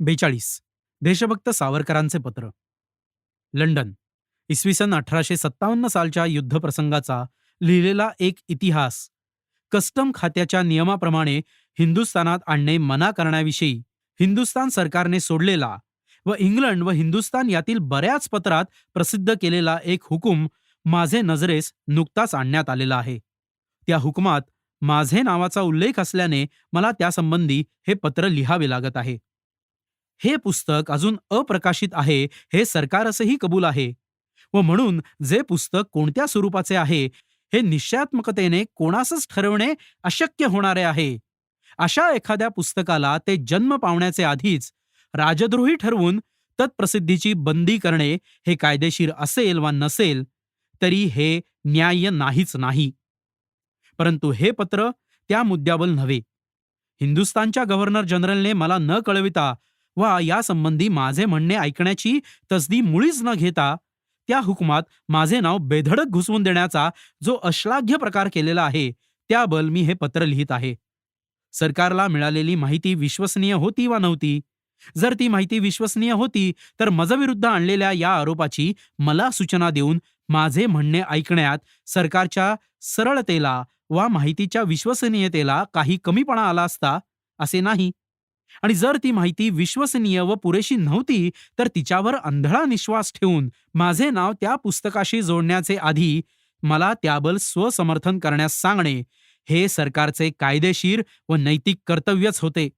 बेचाळीस. देशभक्त सावरकरांचे पत्र. लंडन. इसवी सन अठराशे सत्तावन्न सालच्या युद्धप्रसंगाचा लिहिलेला एक इतिहास. कस्टम खात्याच्या नियमाप्रमाणे हिंदुस्थानात आणणे मना करण्याविषयी हिंदुस्थान सरकारने सोडलेला व इंग्लंड व हिंदुस्थान यातील बऱ्याच पत्रात प्रसिद्ध केलेला एक हुकूम माझे नजरेस नुकताच आणण्यात आलेला आहे. त्या हुकुमात माझे नावाचा उल्लेख असल्याने मला त्यासंबंधी हे पत्र लिहावे लागत आहे. हे पुस्तक अजून अप्रकाशित आहे हे सरकारसही कबूल आहे. व म्हणून जे पुस्तक कोणत्या स्वरूपाचे आहे हे निश्चयात्मकतेने कोणासच ठरवणे अशक्य होणारे आहे. अशा एखाद्या पुस्तकाला ते जन्म पावण्याचे आधीच राजद्रोही ठरवून तत्प्रसिद्धीची बंदी करणे हे कायदेशीर असेल वा नसेल तरी हे न्याय्य नाहीच नाही. परंतु हे पत्र त्या मुद्द्याबल नव्हे. हिंदुस्थानच्या गव्हर्नर जनरलने मला न कळविता वा यासंबंधी माझे म्हणणे ऐकण्याची तसदी मुळीच न घेता त्या हुकमात माझे नाव बेधडक घुसवून देण्याचा जो अश्लाघ्य प्रकार केलेला आहे त्याबल मी हे पत्र लिहित आहे. सरकारला मिळालेली माहिती विश्वसनीय होती वा नव्हती? जर ती माहिती विश्वसनीय होती तर मजविरुद्ध आणलेल्या या आरोपाची मला सूचना देऊन माझे म्हणणे ऐकण्यात सरकारच्या सरळतेला वा माहितीच्या विश्वसनीयतेला काही कमीपणा आला असता असे नाही. आणि जर ती माहिती विश्वसनीय व पुरेशी नव्हती तर तिच्यावर अंधळा निश्वास ठेवून माझे नाव त्या पुस्तकाशी जोडण्याचे आधी मला त्याबल स्वसमर्थन करण्यास सांगणे हे सरकारचे कायदेशीर व नैतिक कर्तव्यच होते.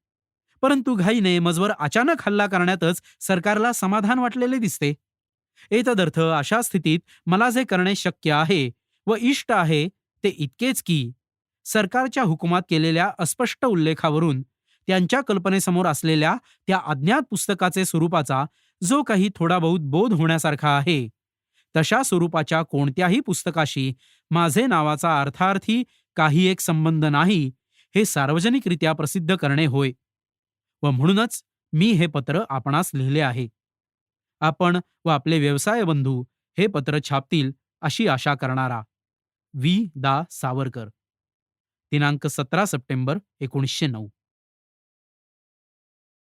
परंतु घाईने मजवर अचानक हल्ला करण्यातच सरकारला समाधान वाटलेले दिसते. एतदर्थ अशा स्थितीत मला जे करणे शक्य आहे व इष्ट आहे ते इतकेच की सरकारच्या हुकुमात केलेल्या अस्पष्ट उल्लेखावरून त्यांच्या कल्पनेसमोर असलेल्या त्या अज्ञात पुस्तकाचे स्वरूपाचा जो काही थोडा बहुत बोध होण्यासारखा आहे तशा स्वरूपाच्या कोणत्याही पुस्तकाशी माझे नावाचा अर्थार्थी काही एक संबंध नाही हे सार्वजनिकरित्या प्रसिद्ध करणे होय व म्हणूनच मी हे पत्र आपणास लिहिले आहे. आपण व आपले व्यवसाय बंधू हे पत्र छापतील अशी आशा करणारा वी दा. सावरकर. दिनांक सतरा सप्टेंबर एकोणीसशे नऊ.